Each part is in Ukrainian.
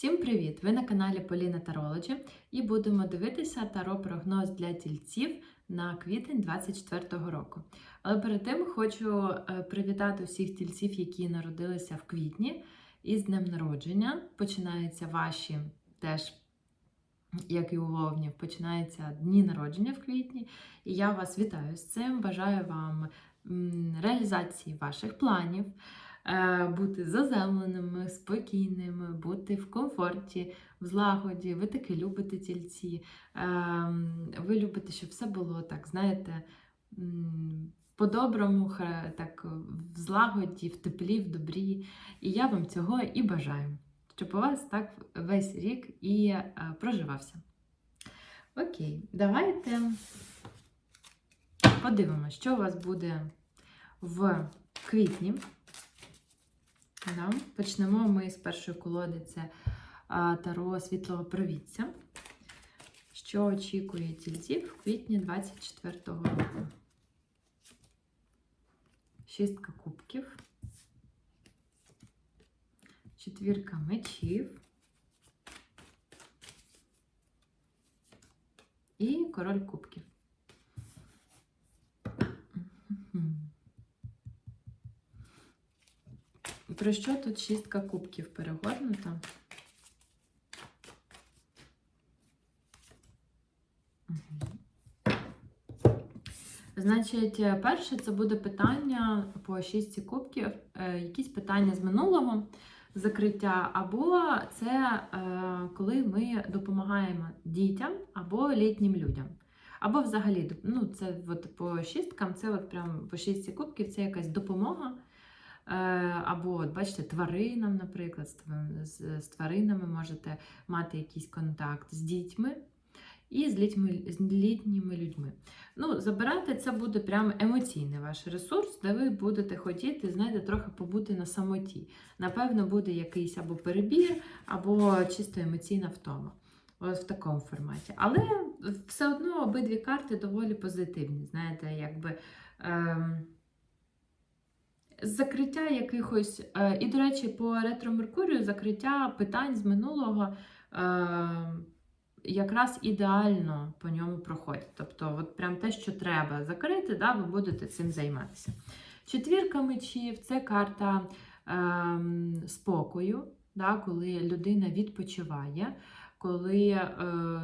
Всім привіт! Ви на каналі Поліна Тарологі і будемо дивитися таро-прогноз для тільців на квітень 2024 року. Але перед тим хочу е, привітати всіх тільців, які народилися в квітні, із днем народження. Починаються ваші теж, як і у Вовні, починаються дні народження в квітні. І я вас вітаю з цим. Бажаю вам реалізації ваших планів. Е, Бути заземленими, спокійними, бути в комфорті, в злагоді. Ви таки любите тільці. Ем, Ви любите, щоб все було так, знаєте, по-доброму, так в злагоді, в теплі, в добрі. І я вам цього і бажаю, щоб у вас так весь рік і е, проживався. Окей, давайте подивимося, що у вас буде в квітні. Да. Почнемо ми з першої колоди це Таро Світлого Провідця. Що очікує тільців в квітні 24-го року? Шістка кубків, четвірка мечів і король кубків. Про що тут шістка кубків перегорнута? Значить, е, перше це буде питання по шістці кубків, е, якісь питання з минулого закриття, або це е, коли ми допомагаємо дітям або літнім людям. Або взагалі, ну, це от по шісткам, це от прям по шістці кубків, це якась допомога. Е, Або, от, бачите, тваринам, наприклад, з тв- з, з тваринами можете мати якийсь контакт з дітьми і з літніми, з літніми людьми. Ну, забирати це буде прям емоційний ваш ресурс, де ви будете хотіти, знаєте, трохи побути на самоті. Напевно, буде якийсь або перебір, або чисто емоційна втома. От в такому форматі. Але все одно обидві карти доволі позитивні. Знаєте, якби. Ем, закриття якихось. Е, і, до речі, по ретро Меркурію закриття питань з минулого е, якраз ідеально по ньому проходять. Тобто, от прям те, що треба закрити, да, ви будете цим займатися. Четвірка мечів це карта е, спокою, да, коли людина відпочиває. Коли, е,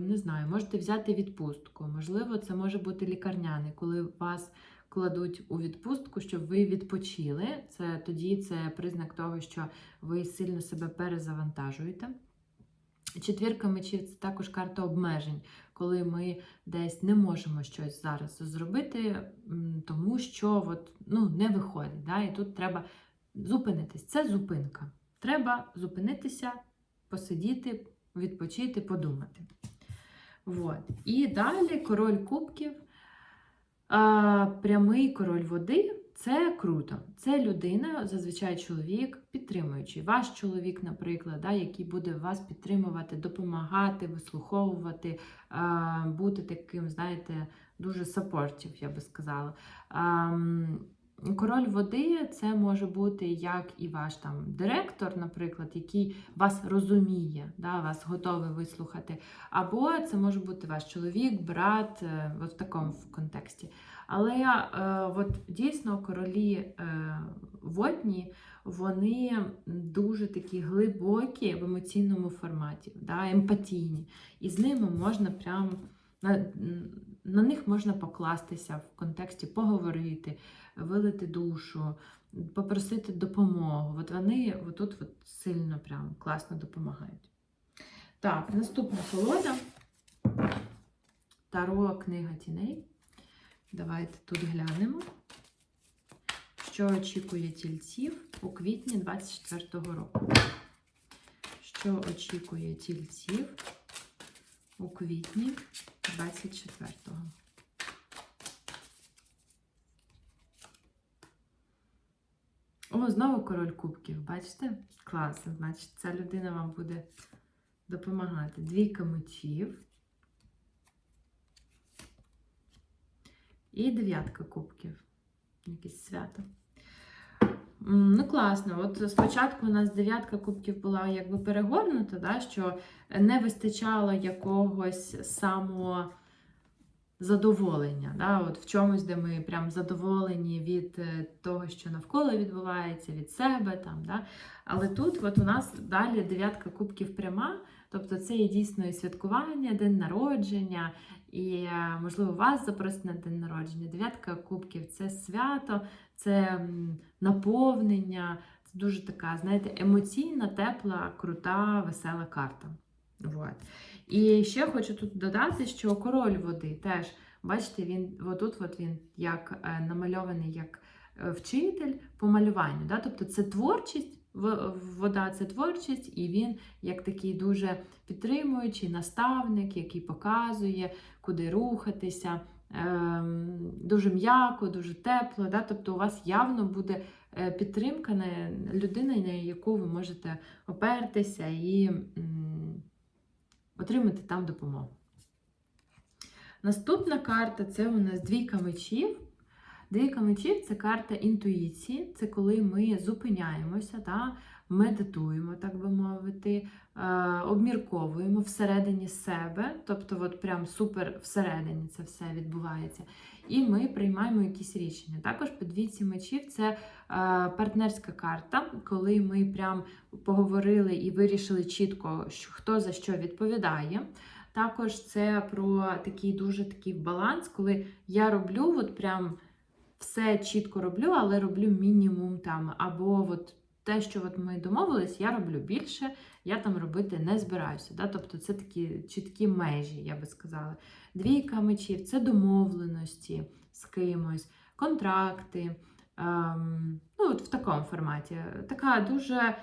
не знаю, можете взяти відпустку. Можливо, це може бути лікарняний, коли вас кладуть у відпустку, щоб ви відпочили. Це тоді це признак того, що ви сильно себе перезавантажуєте. Четвірка мечів це також карта обмежень, коли ми десь не можемо щось зараз зробити, тому що от, ну, не виходить. Да? І тут треба зупинитись. Це зупинка. Треба зупинитися, посидіти, відпочити, подумати. Вот. І далі король кубків. А, прямий король води це круто. Це людина, зазвичай чоловік, підтримуючий. Ваш чоловік, наприклад, да, який буде вас підтримувати, допомагати, вислуховувати, а, бути таким, знаєте, дуже сапортів, я би сказала. А, Король води це може бути як і ваш там директор, наприклад, який вас розуміє, да, вас готовий вислухати. Або це може бути ваш чоловік, брат, е, от в такому контексті. Але е, от дійсно королі е, водні, вони дуже такі глибокі в емоційному форматі, да, емпатійні. І з ними можна прям на, них можна покластися в контексті поговорити, вилити душу, попросити допомогу. От вони отут от сильно прям класно допомагають. Так, наступна колода. Таро книга тіней. Давайте тут глянемо, що очікує тільців у квітні 24-го року. Що очікує тільців у квітні 24-го. О, знову король кубків, бачите? Класно, значить, ця людина вам буде допомагати. Двійка мечів. І дев'ятка кубків. Якесь свято. Ну, класно. От спочатку у нас дев'ятка кубків була якби перегорнута, да, що не вистачало якогось самого задоволення. Да, от в чомусь, де ми прям задоволені від е, того, що навколо відбувається, від себе. Там, да. Але тут от у нас далі дев'ятка кубків пряма, тобто це є дійсно і святкування, день народження, і, е, можливо, вас запросять на день народження. Дев'ятка кубків це свято, це наповнення. Це дуже така, знаєте, емоційна, тепла, крута, весела карта. Вот. І ще хочу тут додати, що король води теж, бачите, він отут от він як е, намальований як е, вчитель по малюванню. Да? Тобто це творчість, вода це творчість, і він як такий дуже підтримуючий наставник, який показує, куди рухатися. ем, Дуже м'яко, дуже тепло. Да? Тобто у вас явно буде е, підтримка на людина, на яку ви можете опертися і отримати там допомогу. Наступна карта це у нас двійка мечів. Двійка мечів це карта інтуїції, це коли ми зупиняємося, та, медитуємо, так би мовити, е, обмірковуємо всередині себе, тобто от прям супер всередині це все відбувається. І ми приймаємо якісь рішення. Також по двійці мечів це е, партнерська карта, коли ми прям поговорили і вирішили чітко, хто за що відповідає. Також це про такий дуже такий баланс, коли я роблю от прям все чітко роблю, але роблю мінімум там. Або от те, що от ми домовились, я роблю більше, я там робити не збираюся. Да? Тобто це такі чіткі межі, я би сказала. Двійка мечів це домовленості з кимось, контракти. Ем, ну, от в такому форматі. Така дуже.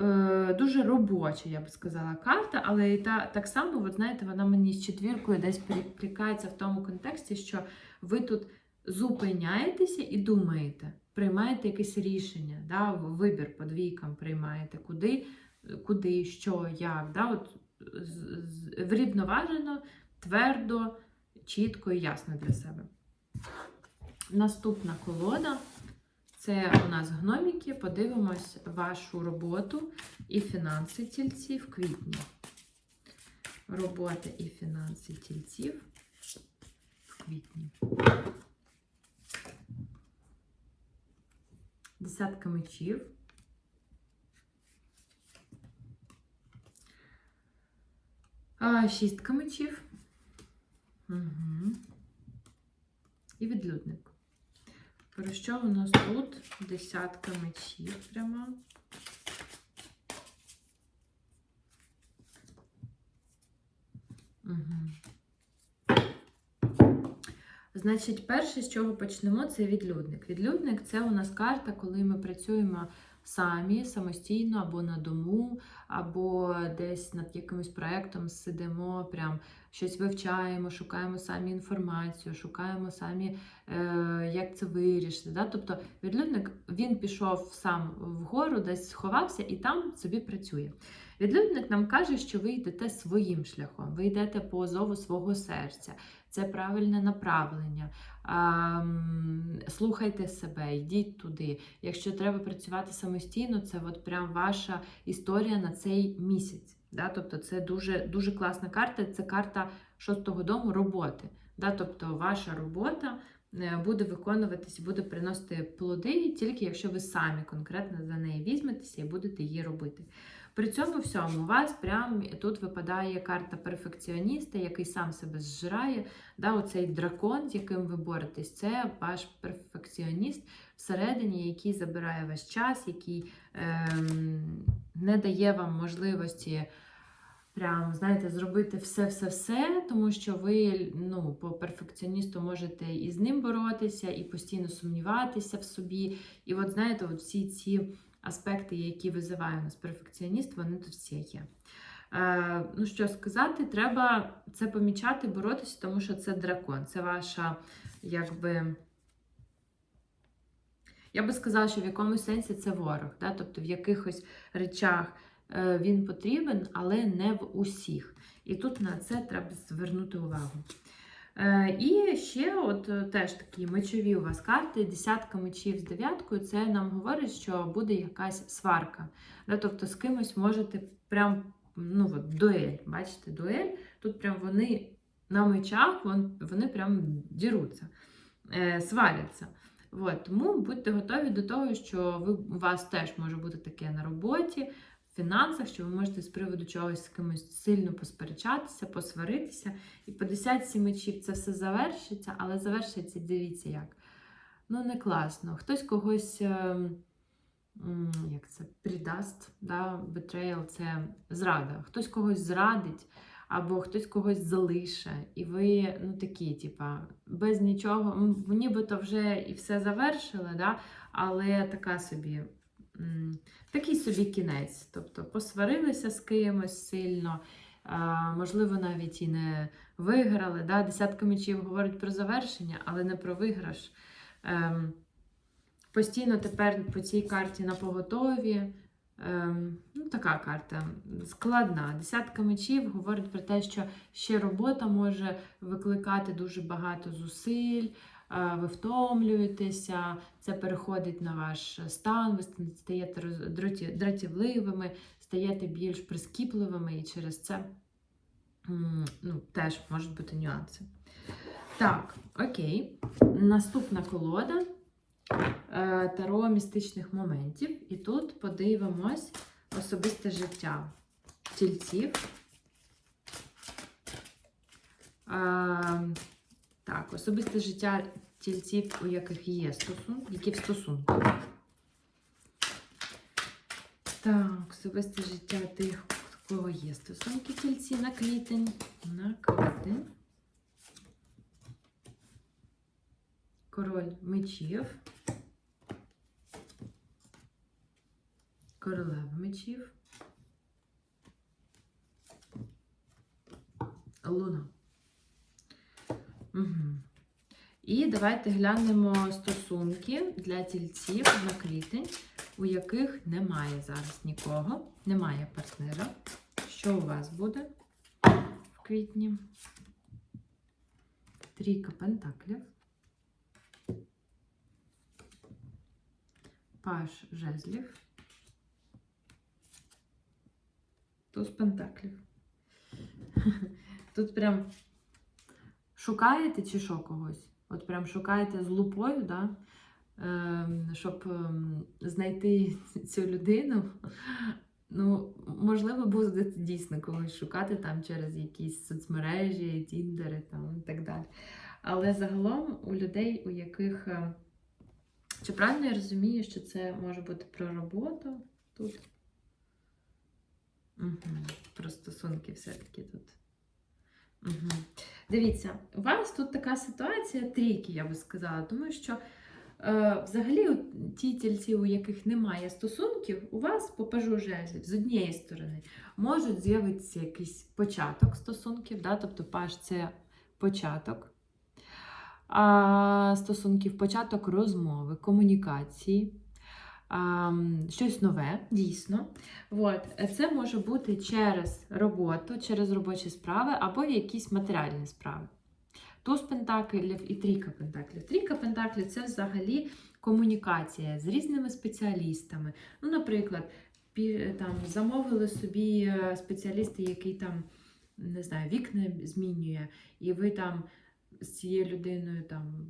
е, Дуже робоча, я б сказала, карта, але і та, так само, от знаєте, вона мені з четвіркою десь перекликається в тому контексті, що ви тут зупиняєтеся і думаєте, приймаєте якесь рішення, да, вибір по двійкам приймаєте, куди, куди, що, як. Да, от, врівноважено, твердо, чітко і ясно для себе. Наступна колода. Це у нас гноміки. Подивимось вашу роботу і фінанси тільців в квітні. Робота і фінанси тільців в квітні. Десятка мечів. А, шістка мечів. Угу. І відлюдник. Про що у нас тут? Десятка мечів прямо. Угу. Значить, перше, з чого почнемо, це відлюдник. Відлюдник це у нас карта, коли ми працюємо самі, самостійно, або на дому, або десь над якимось проєктом сидимо, прям щось вивчаємо, шукаємо самі інформацію, шукаємо самі, е, як це вирішити. Да? Тобто відлюдник він пішов сам вгору, десь сховався і там собі працює. Відлюдник нам каже, що ви йдете своїм шляхом, ви йдете по зову свого серця. Це правильне направлення. А, слухайте себе, йдіть туди. Якщо треба працювати самостійно, це от прям ваша історія на цей місяць. Да? Тобто це дуже, дуже класна карта, це карта шостого дому роботи. Да? Тобто ваша робота е, буде виконуватися, буде приносити плоди, тільки якщо ви самі конкретно за неї візьметеся і будете її робити. При цьому всьому у вас прям тут випадає карта перфекціоніста, який сам себе зжирає. Да, Оцей дракон, з яким ви боретесь, це ваш перфекціоніст всередині, який забирає ваш час, який ем, не дає вам можливості. Прям, знаєте, зробити все-все-все, тому що ви ну, по перфекціоністу можете і з ним боротися, і постійно сумніватися в собі. І от знаєте, от всі ці аспекти, які визиває у нас перфекціоніст, вони тут всі є. Е, ну що сказати, треба це помічати, боротися, тому що це дракон, це ваша, якби. Я би сказала, що в якомусь сенсі це ворог. Да? Тобто в якихось речах е, він потрібен, але не в усіх. І тут на це треба звернути увагу. Е, і ще, от е, теж такі мечові у вас карти, десятка мечів з дев'яткою, це нам говорить, що буде якась сварка. Тобто з кимось можете прям ну, от, дуель. Бачите, дуель. Тут прям вони на мечах, вони прям діруться, е, сваряться. От, тому будьте готові до того, що ви, у вас теж може бути таке на роботі, фінансах, що ви можете з приводу чогось з кимось сильно посперечатися, посваритися. І по десятці мечів це все завершиться, але завершиться, дивіться як. Ну, не класно. Хтось когось, м, як це, предаст, да? betrayal – це зрада. Хтось когось зрадить, або хтось когось залише, і ви, ну такі, типа, без нічого, нібито вже і все завершили, да? але така собі. Такий собі кінець. Тобто посварилися з кимось сильно, можливо, навіть і не виграли. Да? Десятка мечів говорить про завершення, але не про виграш. Ем, постійно тепер по цій карті на поготові. Ем, ну, така карта складна. Десятка мечів говорить про те, що ще робота може викликати дуже багато зусиль, ви втомлюєтеся, це переходить на ваш стан, ви стаєте дратівливими, стаєте більш прискіпливими, і через це ну, теж можуть бути нюанси. Так, окей. Наступна колода. Е, Таро містичних моментів. І тут подивимось особисте життя тільців. Так, особисте життя тільців, у яких є стосунки, які в стосунках. Так, особисте життя тих, у кого є стосунки тільці на квітень. На квітень. Король мечів. Королева мечів. Луна. Угу. І давайте глянемо стосунки для тільців на квітень, у яких немає зараз нікого, немає партнера. Що у вас буде в квітні? Трійка пентаклів. Паш жезлів. Туз пентаклів. Тут прям шукаєте чи що когось? От прям шукаєте з лупою, да? ем, щоб ем, знайти цю людину. Ну, можливо, будете дійсно когось шукати там через якісь соцмережі, тіндери там і так далі. Але загалом у людей, у яких. е, Чи правильно я розумію, що це може бути про роботу тут? Угу. Про стосунки все-таки тут. Угу. Дивіться, у вас тут така ситуація трійки, я би сказала, тому що е, взагалі ті тільці, у яких немає стосунків, у вас по пажу жезлів з однієї сторони можуть з'явитися якийсь початок стосунків, да? тобто паж це початок а, стосунків, початок розмови, комунікації. А, Щось нове, дійсно. От. Це може бути через роботу, через робочі справи або якісь матеріальні справи. Туз пентаклів і трійка пентаклів. Трійка пентаклів це взагалі комунікація з різними спеціалістами. Ну, наприклад, там, замовили собі е, спеціалісти, який там, не знаю, вікна змінює, і ви там з цією людиною там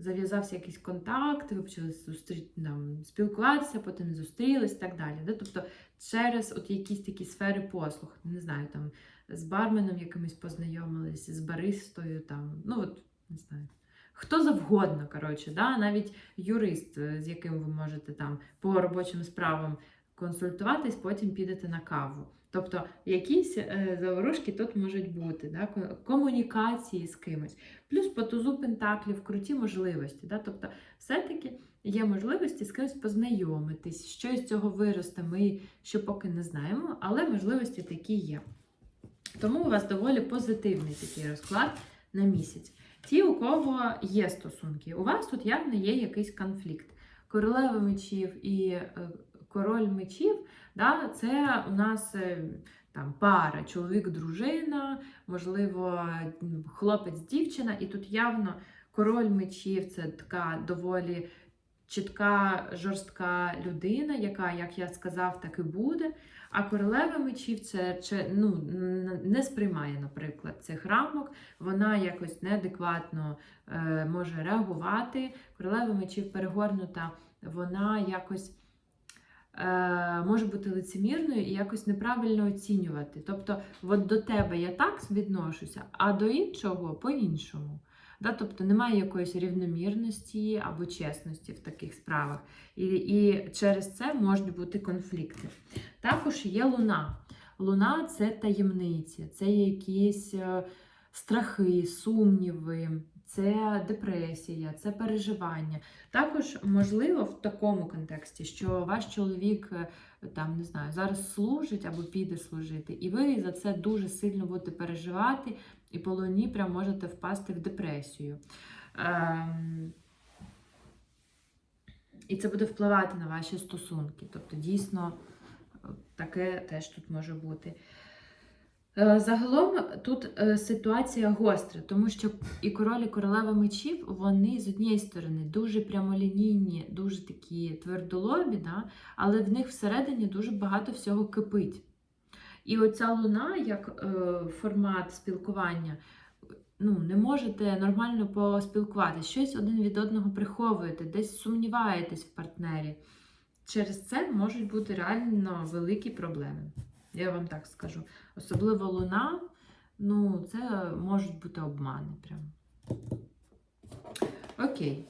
зав'язався якийсь контакт, ви почали зустріч, там, спілкуватися, потім зустрілись і так далі. Да? Тобто через от якісь такі сфери послуг, не знаю, там з барменом якимось познайомились, з баристою, там, ну от, не знаю. Хто завгодно, коротше, да? навіть юрист, е, з яким ви можете там по робочим справам консультуватись, потім підете на каву. Тобто якісь е, заворушки тут можуть бути, да? комунікації з кимось. Плюс по тузу пентаклів круті можливості. Да? Тобто, все-таки є можливості з кимось познайомитись. Що із цього виросте, ми ще поки не знаємо, але можливості такі є. Тому у вас доволі позитивний такий розклад на місяць. Ті, у кого є стосунки, у вас тут явно є якийсь конфлікт. Королева мечів і е, король мечів Да? Це у нас е, там пара, чоловік-дружина, можливо, хлопець-дівчина, і тут явно король мечів це така доволі чітка, жорстка людина, яка, як я сказав, так і буде. А королева мечів це ну, не сприймає, наприклад, цих рамок. Вона якось неадекватно е, може реагувати. Королева мечів перегорнута, вона якось може бути лицемірною і якось неправильно оцінювати. Тобто, от до тебе я так відношуся, а до іншого по-іншому. Да? Тобто немає якоїсь рівномірності або чесності в таких справах. І, і через це можуть бути конфлікти. Також є луна. Луна це таємниці, це якісь е, страхи, сумніви, це депресія, це переживання. Також можливо в такому контексті, що ваш чоловік е, там не знаю, зараз служить або піде служити, і ви за це дуже сильно будете переживати, і по луні прям можете впасти в депресію. Ем... І це буде впливати на ваші стосунки. Тобто, дійсно, е, таке теж тут може бути. Е, Загалом тут е, ситуація гостра, тому що і король, і королева мечів, вони з однієї сторони дуже прямолінійні, дуже такі твердолобі, да? але в них всередині дуже багато всього кипить. І оця луна, як е, формат спілкування, ну, не можете нормально поспілкуватися, щось один від одного приховуєте, десь сумніваєтесь в партнері. Через це можуть бути реально великі проблеми. Я вам так скажу. Особливо луна, ну, це можуть бути обмани. Прям. Окей.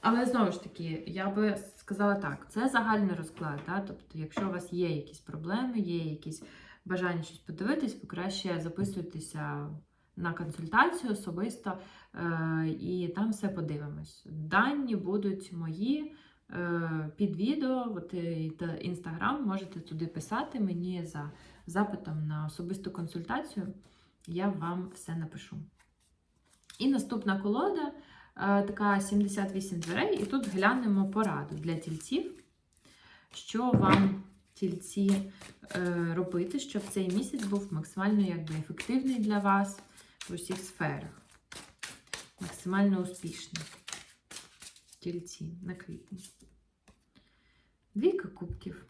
Але знову ж таки, я би сказала так: це загальний розклад. Да? Тобто, якщо у вас є якісь проблеми, є якісь бажання щось подивитись, ви краще записуйтеся на консультацію особисто, е- і там все подивимось. Дані будуть мої. Е, Під відео, от е, та інстаграм, можете туди писати мені за запитом на особисту консультацію. Я вам все напишу. І наступна колода е, така 78 дверей, і тут глянемо пораду для тільців, що вам тільці робити, щоб цей місяць був максимально якби, ефективний для вас в усіх сферах. Максимально успішний. Тільці на квітні. Двійка кубків.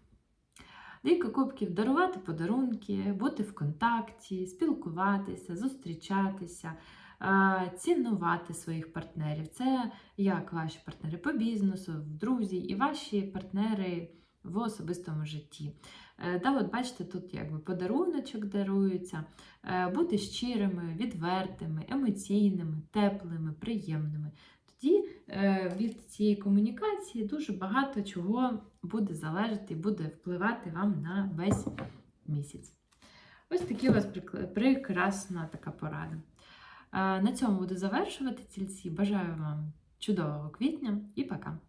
Двійка кубків дарувати подарунки, бути в контакті, спілкуватися, зустрічатися, цінувати своїх партнерів. Це як ваші партнери по бізнесу, друзі, і ваші партнери в особистому житті. Е, Да, от бачите, тут якби подаруночок дарується, е, бути щирими, відвертими, емоційними, теплими, приємними. Тоді від цієї комунікації дуже багато чого буде залежати і буде впливати вам на весь місяць. Ось такі у вас прекрасна така порада. Е, На цьому буду завершувати тільці. Бажаю вам чудового квітня і пока!